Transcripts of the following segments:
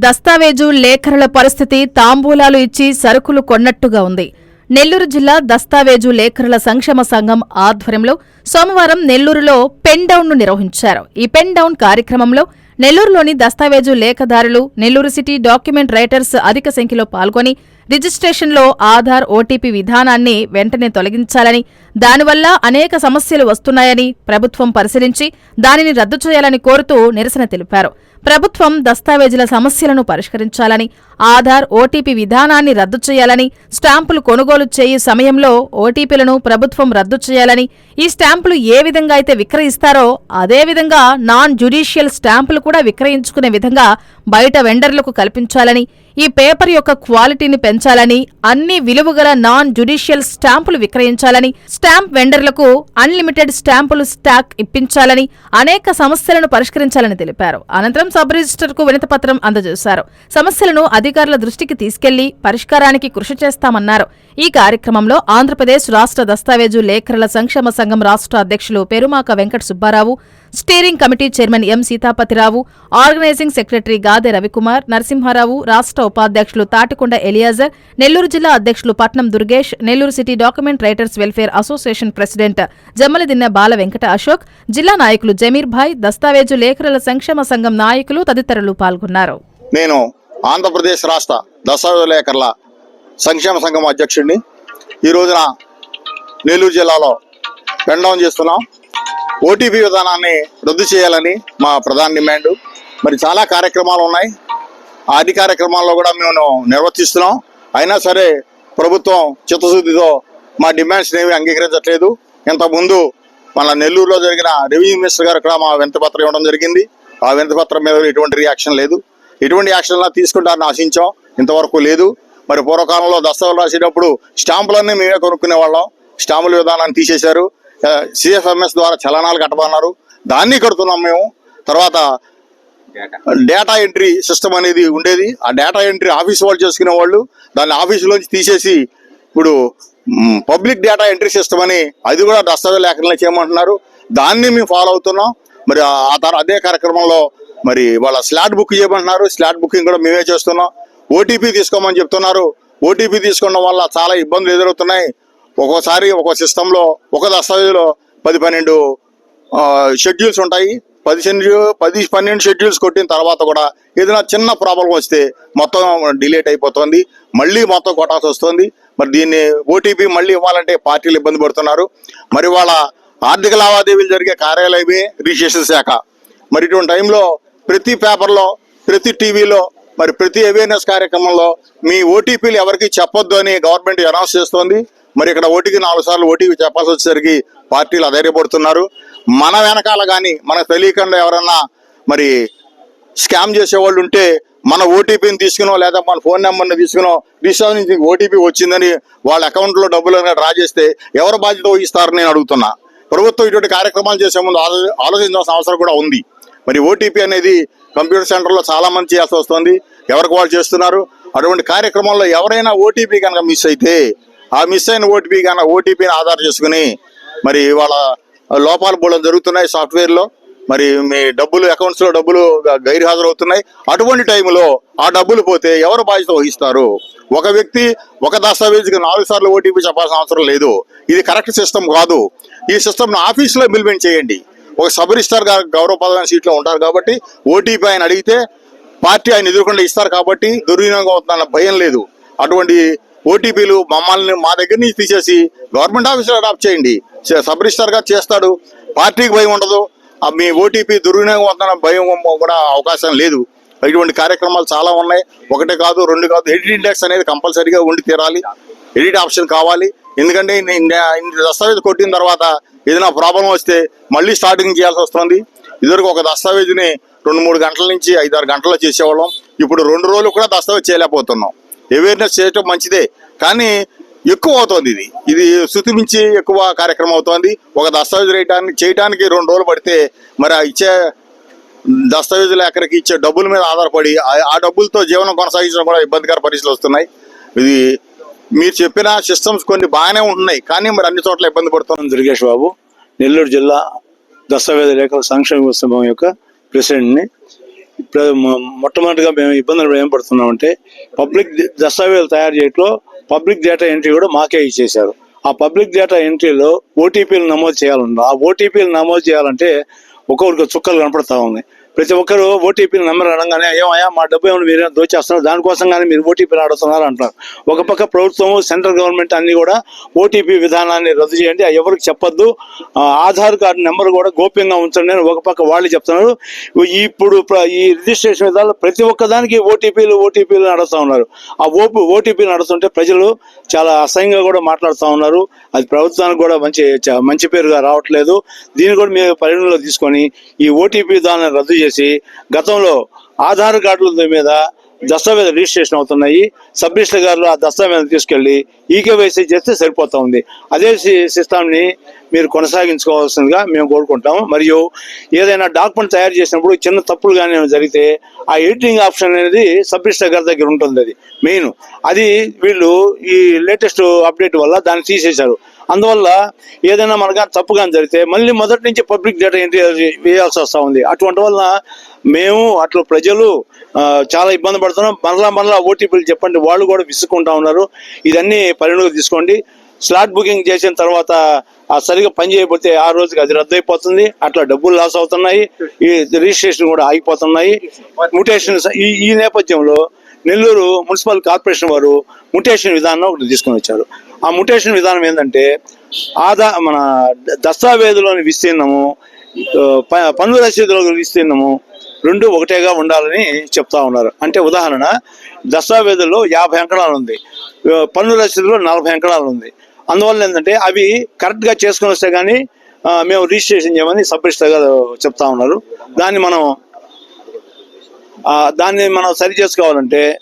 దస్తావేజు లేఖరుల పరిస్థితి తాంబూలాలు ఇచ్చి సరుకులు కొన్నట్టుగా ఉంది. నెల్లూరు జిల్లా దస్తావేజు లేఖరుల సంక్షేమ సంఘం ఆధ్వర్యంలో సోమవారం నెల్లూరులో పెన్ను నిర్వహించారు. ఈ పెన్ డౌన్ కార్యక్రమంలో నెల్లూరులోని దస్తావేజు లేఖదారులు నెల్లూరు సిటీ డాక్యుమెంట్ రైటర్స్ అధిక సంఖ్యలో పాల్గొని రిజిస్ట్రేషన్లో ఆధార్ ఓటీపీ విధానాన్ని వెంటనే తొలగించాలని దానివల్ల అనేక సమస్యలు వస్తున్నాయని ప్రభుత్వం పరిశీలించి దానిని రద్దు చేయాలని కోరుతూ నిరసన తెలిపారు. ప్రభుత్వం దస్తావేజుల సమస్యలను పరిష్కరించాలని ఆధార్ ఓటీపీ విధానాన్ని రద్దు చేయాలని స్టాంపులు కొనుగోలు చేయు సమయంలో ఓటీపీలను ప్రభుత్వం రద్దు చేయాలని ఈ స్టాంపులు ఏ విధంగా అయితే విక్రయిస్తారో అదేవిధంగా నాన్ జ్యుడిషియల్ స్టాంపులు కూడా విక్రయించుకునే విధంగా బయట వెండర్లకు కల్పించాలని ఈ పేపర్ యొక్క క్వాలిటీని పెంచాలని అన్ని విలువగల నాన్ జ్యుడిషియల్ స్టాంపులు విక్రయించాలని స్టాంప్ వెండర్లకు అన్లిమిటెడ్ స్టాంపులు స్టాక్ ఇప్పించాలని అనేక సమస్యలను పరిష్కరించాలని తెలిపారు. అనంతరం సబ్ రిజిస్టర్కు వినతిపత్రం అందజేశారు. సమస్యలను అధికారుల దృష్టికి తీసుకెళ్ళి పరిష్కారానికి కృషి చేస్తామన్నారు. ఈ కార్యక్రమంలో ఆంధ్రప్రదేశ్ రాష్ట్ర దస్తావేజు లేఖరుల సంక్షేమ సంఘం రాష్ట్ర అధ్యక్షులు Perumaka Venkata Subbarao steering committee chairman M Seethapathirao organising secretary Gade Ravikumar Narasimharao రాష్ట్ర ఉపాధ్యక్షులు తాటికొండ ఎలియాజర్ నెల్లూరు జిల్లా అధ్యక్షులు Patnam Durgesh Nellore city document writers welfare association president Jammaladinne Bala Venkata Ashok జిల్లా నాయకులు జమీర్ భాయ్ దస్తావేజు లేఖరుల సంక్షేమ సంఘం నాయకులు తదితరులు పాల్గొన్నారు. నేను ఆంధ్రప్రదేశ్ రాష్ట్ర దస్తావేజు లేఖర్ల సంక్షేమ సంఘం అధ్యక్షుడిని. ఈ రోజున నెల్లూరు జిల్లాలో పెండౌన్ చేస్తున్నాం. ఓటీపీ విధానాన్ని రద్దు చేయాలని మా ప్రధాన డిమాండ్. మరి చాలా కార్యక్రమాలు ఉన్నాయి. ఆది కార్యక్రమాల్లో కూడా మేము నిర్వర్తిస్తున్నాం. అయినా సరే ప్రభుత్వం చిత్తశుద్ధితో మా డిమాండ్స్ ఏమి అంగీకరించట్లేదు. ఇంతకుముందు మన నెల్లూరులో జరిగిన రెవెన్యూ మినిస్టర్ గారు కూడా మా వింతపత్రం ఇవ్వడం జరిగింది. ఆ వింతపత్రం మీద ఎటువంటి రియాక్షన్ లేదు. ఎటువంటి యాక్షన్ తీసుకుంటారని ఆశించాం. ఇంతవరకు లేదు. మరి పూర్వకాలంలో దస్తావేలు రాసేటప్పుడు స్టాంపులన్నీ మేమే కొనుక్కునే వాళ్ళం. స్టాంపుల విధానాన్ని తీసేశారు. సిఎఫ్ఎంఎస్ ద్వారా చలనాలు కట్టమన్నారు దాన్ని కడుతున్నాం మేము. తర్వాత డేటా ఎంట్రీ సిస్టమ్ అనేది ఉండేది. ఆ డేటా ఎంట్రీ ఆఫీస్ వాళ్ళు చేసుకునే వాళ్ళు దాన్ని ఆఫీసులోంచి తీసేసి ఇప్పుడు పబ్లిక్ డేటా ఎంట్రీ సిస్టమ్ అని అది కూడా దస్తావేజ్ లేఖనలు చేయమంటున్నారు. దాన్ని మేము ఫాలో అవుతున్నాం. మరి ఆ- ఆ తర్వాత అదే కార్యక్రమంలో మరి వాళ్ళ స్లాట్ బుక్ చేయమంటున్నారు. స్లాట్ బుకింగ్ కూడా మేమే చేస్తున్నాం. ఓటీపీ తీసుకోమని చెప్తున్నారు. ఓటీపీ తీసుకోవడం వల్ల చాలా ఇబ్బందులు ఎదురవుతున్నాయి. ఒక్కోసారి ఒక సిస్టంలో ఒక దస్తావేజులో పది పన్నెండు షెడ్యూల్స్ ఉంటాయి. పది పది పన్నెండు షెడ్యూల్స్ కొట్టిన తర్వాత కూడా ఏదైనా చిన్న ప్రాబ్లం వస్తే మొత్తం డిలేట్ అయిపోతుంది. మళ్ళీ మొత్తం కొట్టాల్సి వస్తుంది. మరి దీన్ని ఓటీపీ మళ్ళీ ఇవ్వాలంటే పార్టీలు ఇబ్బంది పడుతున్నారు. మరి వాళ్ళ ఆర్థిక లావాదేవీలు జరిగే కార్యాలయమే రిజిస్ట్రేషన్ శాఖ. మరి ఇటువంటి టైంలో ప్రతి పేపర్లో ప్రతి టీవీలో మరి ప్రతి అవేర్నెస్ కార్యక్రమంలో మీ ఓటీపీలు ఎవరికి చెప్పొద్దు అని గవర్నమెంట్ అనౌన్స్ చేస్తోంది. మరి ఇక్కడ ఓటీకి నాలుగు సార్లు ఓటీపీ చెప్పాల్సి వచ్చేసరికి పార్టీలు అధైర్యపడుతున్నారు. మన వెనకాల కానీ మనకు తెలియకుండా ఎవరన్నా మరి స్కామ్ చేసేవాళ్ళు ఉంటే మన ఓటీపీని తీసుకునో లేదా మన ఫోన్ నెంబర్ని తీసుకునో రిజిస్టర్ నుంచి ఓటీపీ వచ్చిందని వాళ్ళ అకౌంట్లో డబ్బులు డ్రా చేస్తే ఎవరు బాధ్యత వహిస్తారని నేను అడుగుతున్నా. ప్రభుత్వం ఇటువంటి కార్యక్రమాలు చేసే ముందు ఆలోచించాల్సిన అవసరం కూడా ఉంది. మరి ఓటీపీ అనేది కంప్యూటర్ సెంటర్లో చాలా మంది చేయాల్సి వస్తుంది. ఎవరికి వాళ్ళు చేస్తున్నారు? అటువంటి కార్యక్రమంలో ఎవరైనా ఓటీపీ కనుక మిస్ అయితే ఆ మిస్ అయిన ఓటీపీ కానీ ఓటీపీని ఆధార్ చేసుకుని మరి వాళ్ళ లోపాలు బోళం జరుగుతున్నాయి సాఫ్ట్వేర్లో. మరి మీ డబ్బులు అకౌంట్స్లో డబ్బులు గైర్ హాజరవుతున్నాయి అటువంటి టైంలో ఆ డబ్బులు పోతే ఎవరు బాధ్యత వహిస్తారు? ఒక వ్యక్తి ఒక దస్తావేజ్కి నాలుగు సార్లు ఓటీపీ చెప్పాల్సిన అవసరం లేదు. ఇది కరెక్ట్ సిస్టమ్ కాదు. ఈ సిస్టమ్ను ఆఫీస్లో ఇంప్లిమెంట్ చేయండి. ఒక సబ్ రిజిస్టర్ గారు గౌరవ పదవి సీట్లో ఉంటారు కాబట్టి ఓటీపీ ఆయన అడిగితే పార్టీ ఆయన ఎదుర్కొంటే ఇస్తారు కాబట్టి దుర్వినియోగం అవుతుందన్న భయం లేదు. అటువంటి ఓటీపీలు మమ్మల్ని మా దగ్గర నుంచి తీసేసి గవర్నమెంట్ ఆఫీసులో అడాప్ట్ చేయండి. సబ్ రిజిస్టర్గా చేస్తాడు. పార్టీకి భయం ఉండదు. మీ ఓటీపీ దుర్వినియోగం అవుతున్న భయం కూడా అవకాశం లేదు. ఇటువంటి కార్యక్రమాలు చాలా ఉన్నాయి. ఒకటే కాదు రెండు కాదు ఎడిట్ ఇండెక్స్ అనేది కంపల్సరీగా ఉండి తీరాలి. ఎడిట్ ఆప్షన్ కావాలి. ఎందుకంటే ఇన్ని- దస్తావేజ్ కొట్టిన తర్వాత ఏదైనా ప్రాబ్లం వస్తే మళ్ళీ స్టార్టింగ్ చేయాల్సి వస్తుంది. ఇదివరకు ఒక దస్తావేజుని రెండు మూడు గంటల నుంచి ఐదారు గంటల్లో చేసేవాళ్ళం. ఇప్పుడు రెండు రోజులు కూడా దస్తావేజ్ చేయలేకపోతున్నాం. అవేర్నెస్ చేయటం మంచిదే. కానీ ఎక్కువ అవుతోంది ఇది. ఇది శృతి మించి ఎక్కువ కార్యక్రమం అవుతోంది. ఒక దస్తావేజ్ రేయటానికి చేయడానికి రెండు రోజులు పడితే మరి ఇచ్చే దస్తావేజులు ఎక్కడికి ఇచ్చే డబ్బుల మీద ఆధారపడి ఆ- డబ్బులతో జీవనం కొనసాగించడం కూడా ఇబ్బందికర పరిస్థితులు వస్తున్నాయి. ఇది మీరు చెప్పిన సిస్టమ్స్ కొన్ని బాగానే ఉంటున్నాయి. కానీ మరి అన్ని చోట్ల ఇబ్బంది పడుతున్నాం దుర్గేష్ బాబు నెల్లూరు జిల్లా దస్తావేజ లేఖల సంక్షేమ ఉత్సవం యొక్క ప్రెసిడెంట్ని ఇప్పుడు మొట్టమొదటిగా మేము ఇబ్బందులు ఏం పడుతున్నామంటే పబ్లిక్ ది- దస్తావేజులు తయారు చేయట్లో పబ్లిక్ డేటా ఎంట్రీ కూడా మాకే ఇచ్చేశారు. ఆ పబ్లిక్ డేటా ఎంట్రీలో ఓటీపీలు నమోదు చేయాలన్నా ఆ ఓటీపీలు నమోదు చేయాలంటే ఒక్కొక్కరికి చుక్కలు కనపడతా ఉన్నాయి. ప్రతి ఒక్కరు ఓటీపీ నెంబర్ అనగానే ఏమయ్యా మా డబ్బు ఏమైనా మీరు దోచేస్తున్నారు దానికోసం కానీ మీరు ఓటీపీలు అడుగుతున్నారు అంటారు ఒక పక్క ప్రభుత్వం సెంట్రల్ గవర్నమెంట్ అన్ని కూడా ఓటీపీ విధానాన్ని రద్దు చేయండి. అది ఎవరికి చెప్పొద్దు. ఆ, ఆధార్ కార్డు నెంబర్ కూడా గోప్యంగా ఉంచండి అని ఒక పక్క వాళ్ళు చెప్తున్నారు. ఇప్పుడు ప్ర- ఈ రిజిస్ట్రేషన్ విధాలు ప్రతి ఒక్క దానికి ఓటీపీలు ఓటీపీలు నడుస్తూ ఉన్నారు. ఆ ఓపీ ఓటీపీ నడుస్తుంటే ప్రజలు చాలా అసహ్యంగా కూడా మాట్లాడుతూ ఉన్నారు. అది ప్రభుత్వానికి కూడా మంచి మంచి పేరుగా రావట్లేదు. దీన్ని కూడా మేము పరిగణలో తీసుకొని ఈ ఓటీపీ దాన్ని రద్దు చేసి గతంలో ఆధార్ కార్డుల మీద దస్తావేజ్ రిజిస్ట్రేషన్ అవుతున్నాయి. సబ్ రిజిస్టర్ గారు ఆ దస్తావేజ్ తీసుకెళ్ళి ఈకేవైసీ చేస్తే సరిపోతా ఉంది. అదే సిస్టమ్ని మీరు కొనసాగించుకోవాల్సిందిగా మేము కోరుకుంటాము. మరియు ఏదైనా డాక్యుమెంట్ తయారు చేసినప్పుడు చిన్న తప్పులు కానీ ఏమైనా జరిగితే ఆ ఎడిటింగ్ ఆప్షన్ అనేది సబ్ రిజిస్టర్ గారి దగ్గర ఉంటుంది అది. మెయిన్ అది వీళ్ళు ఈ లేటెస్ట్ అప్డేట్ వల్ల దాన్ని తీసేశారు. అందువల్ల ఏదైనా మనగా తప్పు కానీ జరిగితే మళ్ళీ మొదటి నుంచి పబ్లిక్ డేటా ఎంట్రీ వేయాల్సి వస్తూ ఉంది. అటువంటి వల్ల మేము అట్లా ప్రజలు చాలా ఇబ్బంది పడుతున్నాం. మరలా మరలా ఓటీపీలు చెప్పండి. వాళ్ళు కూడా విసుక్కుంటా ఉన్నారు. ఇదన్నీ పరిగణలోకి తీసుకోండి. స్లాట్ బుకింగ్ చేసిన తర్వాత సరిగా పని చేయకపోతే ఆ రోజుకి అది రద్దు అయిపోతుంది అట్లా డబ్బులు లాస్ అవుతున్నాయి. ఈ రిజిస్ట్రేషన్ కూడా ఆగిపోతున్నాయి. ముటేషన్ ఈ ఈ నేపథ్యంలో నెల్లూరు మున్సిపల్ కార్పొరేషన్ వారు ముటేషన్ విధానం ఒకటి తీసుకొని వచ్చారు. ఆ ముటేషన్ విధానం ఏంటంటే ఆదా మన దస్తావేజులోని విస్తీర్ణము ప- పన్ను రసీదులో విస్తీర్ణము రెండు ఒకటేగా ఉండాలని చెప్తా ఉన్నారు. అంటే ఉదాహరణ దస్తావేజుల్లో యాభై అంకణాలు ఉంది. పన్ను రసీదులో నలభై అంకణాలు ఉంది. అందువల్ల ఏంటంటే అవి కరెక్ట్గా చేసుకుని వస్తే కానీ మేము రిజిస్ట్రేషన్ చేయమని సబ్ రిజిస్టర్ గారు చెప్తా ఉన్నారు. దాన్ని మనం దాన్ని మనం సరి చేసుకోవాలంటే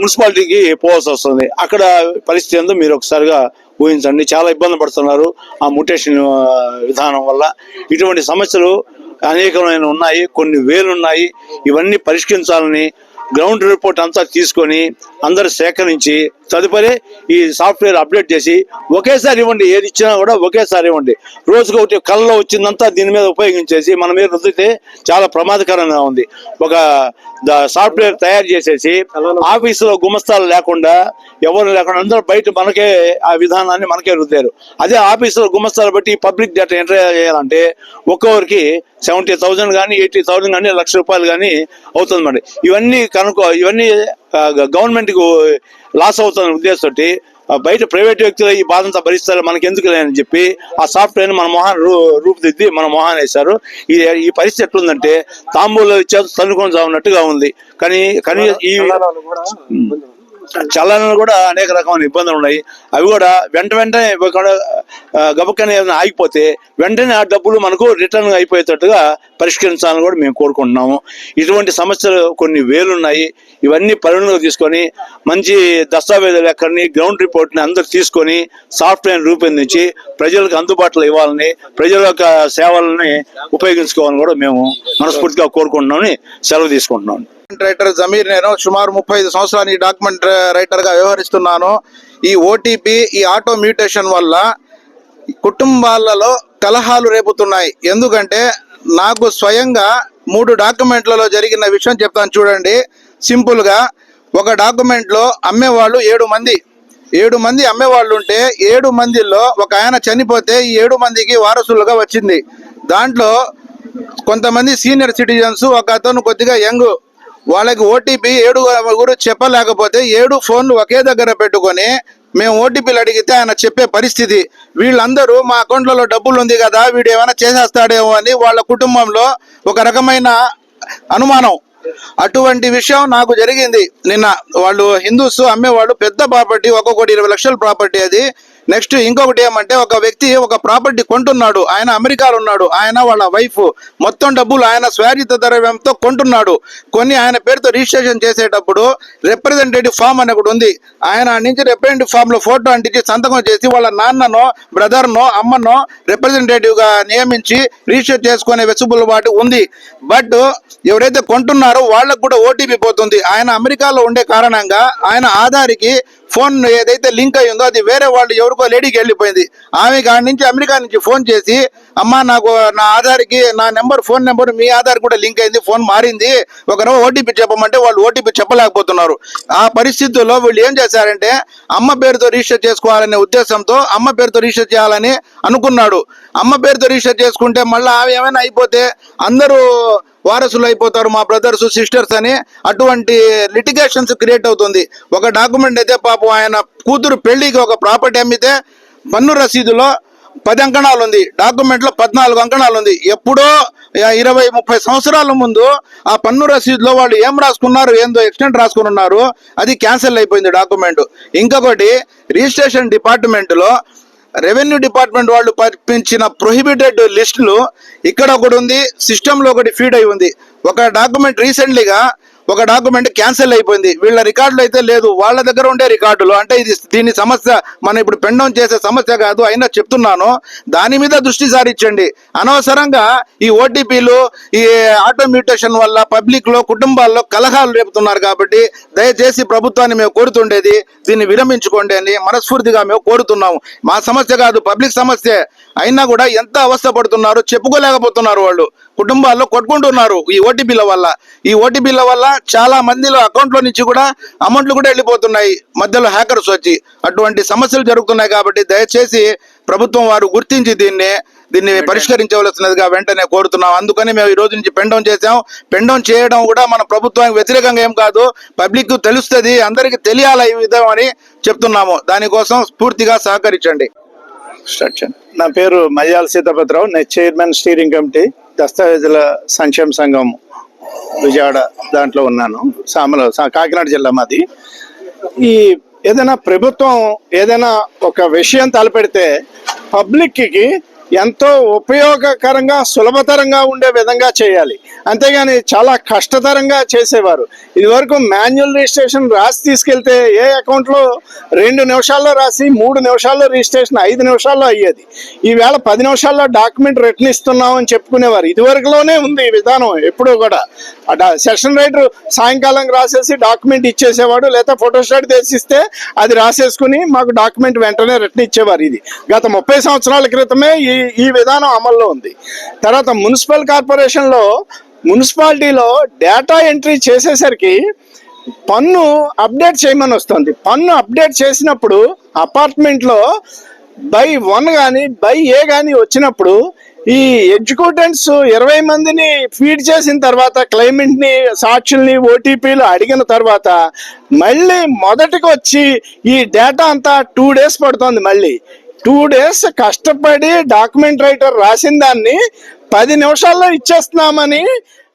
మున్సిపాలిటీకి పోవాల్సి వస్తుంది. అక్కడ పరిస్థితి ఏందో మీరు ఒకసారిగా ఊహించండి. చాలా ఇబ్బంది పడుతున్నారు ఆ ముటేషన్ విధానం వల్ల. ఇటువంటి సమస్యలు అనేకమైన ఉన్నాయి కొన్ని వేలు ఉన్నాయి ఇవన్నీ పరిష్కరించాలని గ్రౌండ్ రిపోర్ట్ అంతా తీసుకొని అందరు సేకరించి తదుపరి ఈ సాఫ్ట్వేర్ అప్డేట్ చేసి ఒకేసారి ఇవ్వండి ఏది ఇచ్చినా కూడా ఒకేసారి ఇవ్వండి. రోజుకు ఒకటి కళ్ళలో వచ్చిందంతా దీని మీద ఉపయోగించేసి మన మీద రుద్దితే చాలా ప్రమాదకరంగా ఉంది. ఒక సాఫ్ట్వేర్ తయారు చేసేసి ఆఫీసులో గుమస్తాలు లేకుండా ఎవరు లేకుండా అందరూ బయట మనకే ఆ విధానాన్ని మనకే రుద్దారు. అదే ఆఫీసులో గుమస్తాలు బట్టి పబ్లిక్ డేటా ఎంటర్ చేయాలంటే ఒక్కొక్కరికి సెవెంటీ థౌజండ్ కానీ ఎయిటీ థౌజండ్ కానీ లక్ష రూపాయలు కానీ అవుతుంది మరి. ఇవన్నీ కనుక్కో ఇవన్నీ గవర్నమెంట్కి లాస్ అవుతున్న ఉద్దేశంతో బయట ప్రైవేట్ వ్యక్తులు ఈ బాధంతా భరిస్తారు మనకి ఎందుకు అని చెప్పి ఆ సాఫ్ట్వేర్ మన మొహాన్ని రూ రూపుదిద్ది మన మొహాన్ని వేశారు. ఈ ఈ పరిస్థితి ఎట్లుందంటే తాంబూలో ఇచ్చేది తన్నుకొని చావున్నట్టుగా ఉంది. కానీ కానీ ఈ చలనాలు కూడా అనేక రకమైన ఇబ్బందులు ఉన్నాయి. అవి కూడా వెంట వెంటనే గబక్కనే ఏదైనా ఆగిపోతే వెంటనే ఆ డబ్బులు మనకు రిటర్న్ అయిపోయేటట్టుగా పరిష్కరించాలని కూడా మేము కోరుకుంటున్నాము. ఇటువంటి సమస్యలు కొన్ని వేలున్నాయి. ఇవన్నీ పరిగణలోకి తీసుకొని మంచి దస్తావేజుల లెక్కని గ్రౌండ్ రిపోర్ట్ని అందరు తీసుకొని సాఫ్ట్వేర్ రూపొందించి ప్రజలకు అందుబాటులో ఇవ్వాలని ప్రజల యొక్క సేవలని ఉపయోగించుకోవాలని కూడా మేము మనస్ఫూర్తిగా కోరుకుంటున్నామని సెలవు తీసుకుంటున్నాం. రైటర్ జమీర్ నేను సుమారు ముప్పై ఐదు సంవత్సరాలు ఈ డాక్యుమెంట్ రైటర్గా వ్యవహరిస్తున్నాను. ఈ ఓటీపీ ఈ ఆటో మ్యూటేషన్ వల్ల కుటుంబాలలో కలహాలు రేపుతున్నాయి. ఎందుకంటే నాకు స్వయంగా మూడు డాక్యుమెంట్లలో జరిగిన విషయం చెప్తాను చూడండి. సింపుల్గా ఒక డాక్యుమెంట్లో అమ్మేవాళ్ళు ఏడు మంది. ఏడు మంది అమ్మేవాళ్ళు ఉంటే ఏడు మందిలో ఒక ఆయన చనిపోతే ఈ ఏడు మందికి వారసులుగా వచ్చింది. దాంట్లో కొంతమంది సీనియర్ సిటిజన్స్ ఒక అతను కొద్దిగా యంగ్. వాళ్ళకి ఓటీపీ ఏడు గురించి చెప్పలేకపోతే ఏడు ఫోన్లు ఒకే దగ్గర పెట్టుకొని మేము ఓటీపీలు అడిగితే ఆయన చెప్పే పరిస్థితి వీళ్ళందరూ మా అకౌంట్లలో డబ్బులు ఉంది కదా వీడు ఏమైనా చేసేస్తాడేమో అని వాళ్ళ కుటుంబంలో ఒక రకమైన అనుమానం. అటువంటి విషయం నాకు జరిగింది. నిన్న వాళ్ళు హిందూస్ అమ్మేవాళ్ళు పెద్ద ప్రాపర్టీ ఒక్కొక్కటి ఇరవై లక్షల ప్రాపర్టీ అది. నెక్స్ట్ ఇంకొకటి ఏమంటే ఒక వ్యక్తి ఒక ప్రాపర్టీ కొంటున్నాడు ఆయన అమెరికాలో ఉన్నాడు ఆయన వాళ్ళ వైఫ్ మొత్తం డబ్బులు ఆయన స్వారిత ద్రవ్యంతో కొంటున్నాడు. కొన్ని ఆయన పేరుతో రిజిస్ట్రేషన్ చేసేటప్పుడు రిప్రజెంటేటివ్ ఫామ్ అని ఒకటి ఉంది. ఆయన నుంచి రిప్రజెంటేటివ్ ఫామ్లో ఫోటో అంటించి సంతకం చేసి వాళ్ళ నాన్ననో బ్రదర్నో అమ్మనో రిప్రజెంటేటివ్గా నియమించి రిజిస్టర్ చేసుకునే వెసులుబాటు ఉంది. బట్ ఎవరైతే కొంటున్నారో వాళ్ళకు కూడా ఓటీపీ పోతుంది. ఆయన అమెరికాలో ఉండే కారణంగా ఆయన ఆధారికి ఫోన్ ఏదైతే లింక్ అయి ఉందో అది వేరే వాళ్ళు ఎవరికో లేడీకి వెళ్ళిపోయింది. ఆమె కాడి నుంచి అమెరికా నుంచి ఫోన్ చేసి అమ్మా నాకు నా ఆధార్కి నా నెంబర్ ఫోన్ నెంబర్ మీ ఆధార్ కూడా లింక్ అయింది ఫోన్ మారింది. ఒకరు ఓటీపీ చెప్పమంటే వాళ్ళు ఓటీపీ చెప్పలేకపోతున్నారు. ఆ పరిస్థితుల్లో వీళ్ళు ఏం చేశారంటే అమ్మ పేరుతో రిజిస్టర్ చేసుకోవాలనే ఉద్దేశంతో అమ్మ పేరుతో రిజిస్టర్ చేయాలని అనుకున్నాడు. అమ్మ పేరుతో రిజిస్టర్ చేసుకుంటే మళ్ళీ ఆమె ఏమైనా అయిపోతే అందరూ వారసులు అయిపోతారు మా బ్రదర్స్ సిస్టర్స్ అని అటువంటి లిటిగేషన్స్ క్రియేట్ అవుతుంది. ఒక డాక్యుమెంట్ అయితే పాపం ఆయన కూతురు పెళ్ళికి ఒక ప్రాపర్టీ అమ్మితే పన్ను రసీదులో పది అంకణాలు ఉంది. డాక్యుమెంట్లో పద్నాలుగు అంకణాలు ఉంది. ఎప్పుడో ఇరవై ముప్పై సంవత్సరాల ముందు ఆ పన్ను రసీదులో వాళ్ళు ఏం రాసుకున్నారు ఏందో ఎక్స్టెంట్ రాసుకుని ఉన్నారు అది క్యాన్సిల్ అయిపోయింది డాక్యుమెంట్. ఇంకొకటి రిజిస్ట్రేషన్ డిపార్ట్మెంట్లో రెవెన్యూ డిపార్ట్మెంట్ వాళ్ళు పంపించిన ప్రొహిబిటెడ్ లిస్టులు ఇక్కడ ఒకటి ఉంది సిస్టమ్లో ఒకటి ఫీడ్ అయి ఉంది. ఒక డాక్యుమెంట్ రీసెంట్లీగా ఒక డాక్యుమెంట్ క్యాన్సిల్ అయిపోయింది. వీళ్ళ రికార్డులు అయితే లేదు. వాళ్ళ దగ్గర ఉండే రికార్డులు. అంటే ఇది దీని సమస్య మనం ఇప్పుడు పెండం చేసే సమస్య కాదు. అయినా చెప్తున్నాను దాని మీద దృష్టి సారించండి. అనవసరంగా ఈ ఓటీపీలు ఈ ఆటో మ్యూటేషన్ వల్ల పబ్లిక్లో కుటుంబాల్లో కలహాలు రేపుతున్నారు కాబట్టి దయచేసి ప్రభుత్వాన్ని మేము కోరుతుండేది దీన్ని విరమించుకోండి అని మనస్ఫూర్తిగా మేము కోరుతున్నాము. మా సమస్య కాదు పబ్లిక్ సమస్య. అయినా కూడా ఎంత అవస్థ పడుతున్నారు చెప్పుకోలేకపోతున్నారు వాళ్ళు. కుటుంబాల్లో కొట్టుకుంటున్నారు ఈ ఓటీపీల వల్ల. ఈ ఓటీపీల వల్ల చాలా మందిలో అకౌంట్లో నుంచి కూడా అమౌంట్లు కూడా వెళ్ళిపోతున్నాయి. మధ్యలో హ్యాకర్స్ వచ్చి అటువంటి సమస్యలు జరుగుతున్నాయి కాబట్టి దయచేసి ప్రభుత్వం వారు గుర్తించి దీన్ని దీన్ని పరిష్కరించవలసినదిగా వెంటనే కోరుతున్నాం. అందుకని మేము ఈ రోజు నుంచి పెండం చేసాం పెండం చేయడం కూడా మన ప్రభుత్వానికి వ్యతిరేకంగా ఏం కాదు. పబ్లిక్ తెలుస్తుంది అందరికీ తెలియాలి ఈ విధం అని చెప్తున్నాము. దానికోసం స్ఫూర్తిగా సహకరించండి. స్టార్ట్ చేయండి. నా పేరు మయ్యాల సీతాపతిరావు. నేను చైర్మన్ స్టీరింగ్ కమిటీ దస్తావేజుల సంక్షేమ సంఘం విజయవాడ దాంట్లో ఉన్నాను. సామల కాకినాడ జిల్లా మాది. ఈ ఏదైనా ప్రభుత్వం ఏదైనా ఒక విషయం తలపెడితే పబ్లిక్కి ఎంతో ఉపయోగకరంగా సులభతరంగా ఉండే విధంగా చేయాలి. అంతేగాని చాలా కష్టతరంగా చేసేవారు. ఇదివరకు మాన్యువల్ రిజిస్ట్రేషన్ రాసి తీసుకెళ్తే ఏ అకౌంట్లో రెండు నిమిషాల్లో రాసి మూడు నిమిషాల్లో రిజిస్ట్రేషన్ ఐదు నిమిషాల్లో అయ్యేది. ఈవేళ పది నిమిషాల్లో డాక్యుమెంట్ రిటర్న్ ఇస్తున్నామని చెప్పుకునేవారు. ఇదివరకులోనే ఉంది ఈ విధానం ఎప్పుడూ కూడా. ఆ సెషన్ రైటర్ సాయంకాలం రాసేసి డాక్యుమెంట్ ఇచ్చేసేవాడు లేదా ఫోటోస్టాట్ తెచ్చిస్తే అది రాసేసుకుని మాకు డాక్యుమెంట్ వెంటనే రిటర్న్ ఇచ్చేవారు ఇది. గత ముప్పై సంవత్సరాల క్రితమే ఈ ఈ విధానం అమల్లో ఉంది. తర్వాత మున్సిపల్ కార్పొరేషన్లో మున్సిపాలిటీలో డేటా ఎంట్రీ చేసేసరికి పన్ను అప్డేట్ చేయమని వస్తుంది. పన్ను అప్డేట్ చేసినప్పుడు అపార్ట్మెంట్లో బై వన్ కానీ బై ఏ కానీ వచ్చినప్పుడు ఈ ఎగ్జిక్యూటెంట్స్ ఇరవై మందిని ఫీడ్ చేసిన తర్వాత క్లైమెంట్ని సాక్షుల్ని ఓటీపీలు అడిగిన తర్వాత మళ్ళీ మొదటికి వచ్చి ఈ డేటా అంతా టూ డేస్ పడుతుంది మళ్ళీ. టూ డేస్ కష్టపడి డాక్యుమెంట్ రైటర్ రాసిన దాన్ని పది నిమిషాల్లో ఇచ్చేస్తున్నామని